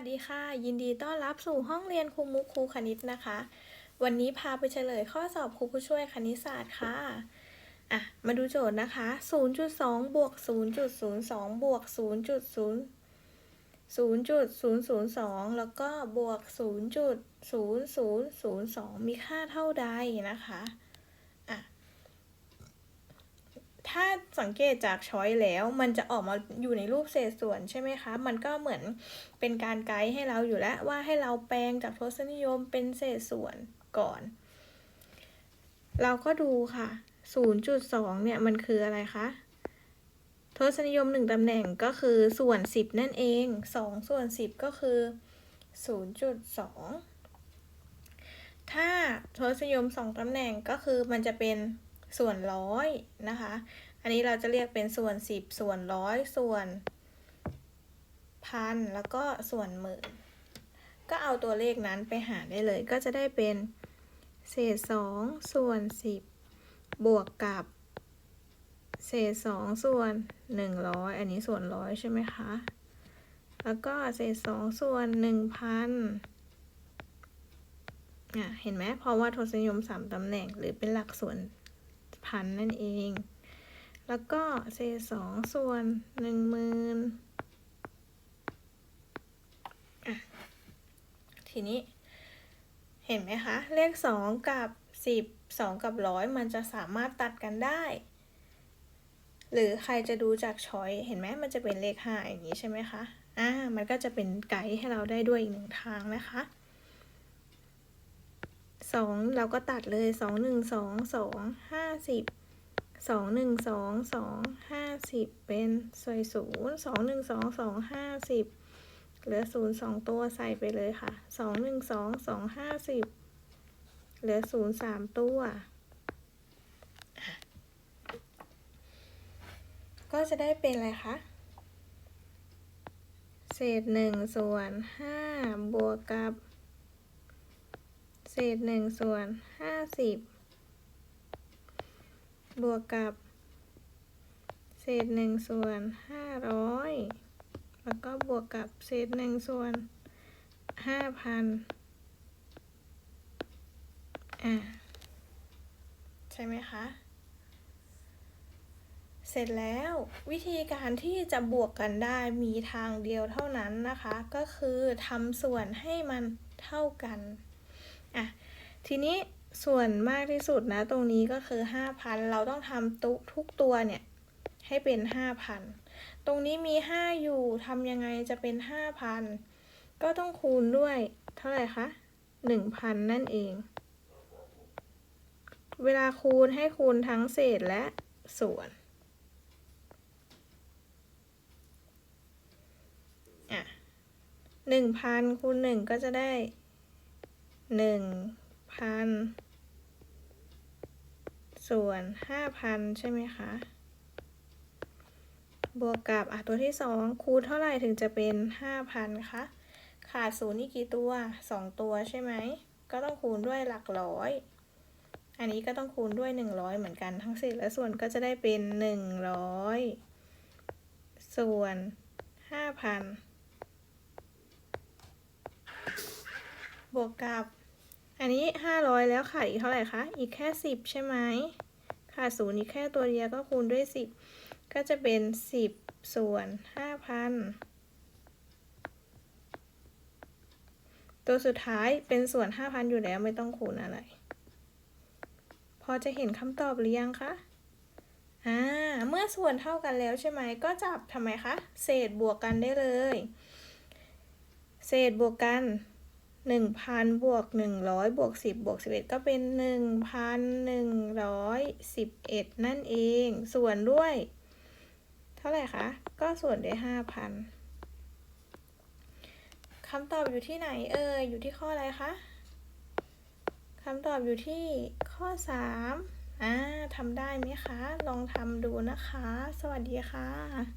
วัสดีค่ะ ยินดีต้อนรับสู่ห้องเรียนครูมุกครูคณิตนะคะ วันนี้พาไปเฉลยข้อสอบครูผู้ช่วยคณิตศาสตร์ค่ะอะมาดูโจทย์นะคะ 0.2 บวก 0.02 บวก 0.0 0.002 แล้วก็บวก 0.0002 มีค่าเท่าใดนะคะ อะ ถ้าสังเกตจากช้อยแล้ว มันจะออกมาอยู่ในรูปเศษส่วนใช่ไหมคะ มันก็เหมือนเป็นการไกด์ให้เราอยู่แล้วว่าให้เราแปลงจากทศนิยมเป็นเศษส่วนก่อน เราก็ดูค่ะ 0.2 เนี่ยมันคืออะไรคะทศนิยม 1ตำแหน่งก็คือส่วน 10 นั่นเอง 2 ส่วน 10 ก็คือ 0.2 ถ้าทศนิยม 2ตำแหน่งก็คือมันจะเป็น ส่วนร้อยนะคะ อันนี้เราจะเรียกเป็นส่วน10ส่วนร้อยส่วนพันแล้วก็ส่วนหมื่น ก็เอาตัวเลขนั้นไปหารได้เลย ก็จะได้เป็นเศษ2ส่วน10บวกกับ เศษ2ส่วน100อันนี้ส่วนร้อยใช่ไหมคะ แล้วก็เศษ2ส่วน1,000อะเห็นไหมเพราะว่าทศนิยม3ตำแหน่งหรือเป็นหลักส่วน พันนั่นเอง แล้วก็เศษสองส่วนหนึ่งหมื่นทีนี้ เห็นไหมคะ เลขสองกับสิบสองกับร้อยมันจะสามารถตัดกันได้ หรือใครจะดูจากช้อยเห็นไหมมันจะเป็นเลขห้าอย่างนี้ใช่ไหมคะอ่ามันก็จะเป็นไกด์ให้เราได้ด้วยอีกหนึ่งทางนะคะ สองเราก็ตัดเลยสองหนึ่งสองสองห้าสิบสองหนึ่งสองสองห้าสิบเป็นสวยศูนย์สองหนึ่งสองสองห้าสิบเหลือศูนย์สองตัวใส่ไปเลยค่ะสองหนึ่งสองสองห้าสิบเหลือศูนย์สามตัว ก็จะได้เป็นอะไรคะเศษหนึ่งส่วนห้าบวกกับ ศษหนึ่งส่วนห้าสิบบวกกับ เศษหนึ่งส่วนห้าร้อยแล้วก็บวกกับเศษหนึ่งส่วนห้าพันอะใช่ไหมคะ เสร็จแล้ววิธีการที่จะบวกกันได้มีทางเดียวเท่านั้นนะคะ ก็คือทำส่วนให้มันเท่ากัน อะทีนี้ส่วนมากที่สุดนะตรงนี้ก็คือ5,000เราต้องทำตุทุกตัวเนี่ยให้เป็น5,000ตรงนี้มี5อยู่ทำยังไงจะเป็น5,000ก็ต้องคูณด้วยเท่าไหร่คะ1,000นั่นเอง เวลาคูณให้คูณทั้งเศษและส่วนอะ1,000คูณ1ก็จะได้ หนึ่งพันส่วนห้าพันใช่ไหมคะ บวกกับอะตัวที่สองคูณเท่าไหร่ถึงจะเป็นห้าพันคะ ขาดศูนย์นี่กี่ตัวสองตัวใช่ไหม ก็ต้องคูณด้วยหลักร้อย อันนี้ก็ต้องคูณด้วยหนึ่งร้อยเหมือนกันทั้งเศษและส่วนก็จะได้เป็นหนึ่งร้อยส่วนห้าพันบวกกับ อันนี้ห้าร้อยแล้วขาดอีกเท่าไหร่คะ อีกแค่สิบใช่ไหมขาดศูนย์อีกแค่ตัวเดียวก็คูณด้วยสิบก็จะเป็นสิบส่วนห้าพันตัวสุดท้ายเป็นส่วนห้าพันอยู่แล้วไม่ต้องคูณอะไร พอจะเห็นคำตอบหรือยังคะอ่าเมื่อส่วนเท่ากันแล้วใช่ไหมก็จับทำไมคะ เศษบวกกันได้เลย เศษบวกกัน หนึ่งพันบวกหนึ่งร้อยบวกสิบบวกสิบเอ็ดก็เป็นหนึ่งพันหนึ่งร้อยสิบเอ็ดนั่นเอง ส่วนด้วย เท่าไหร่คะ ก็ส่วนด้วยห้าพันคำตอบอยู่ที่ไหนเอ่ยอยู่ที่ข้ออะไรคะคำตอบอยู่ที่ข้อสามอ่าทำได้ไหมคะ ลองทำดูนะคะ สวัสดีค่ะ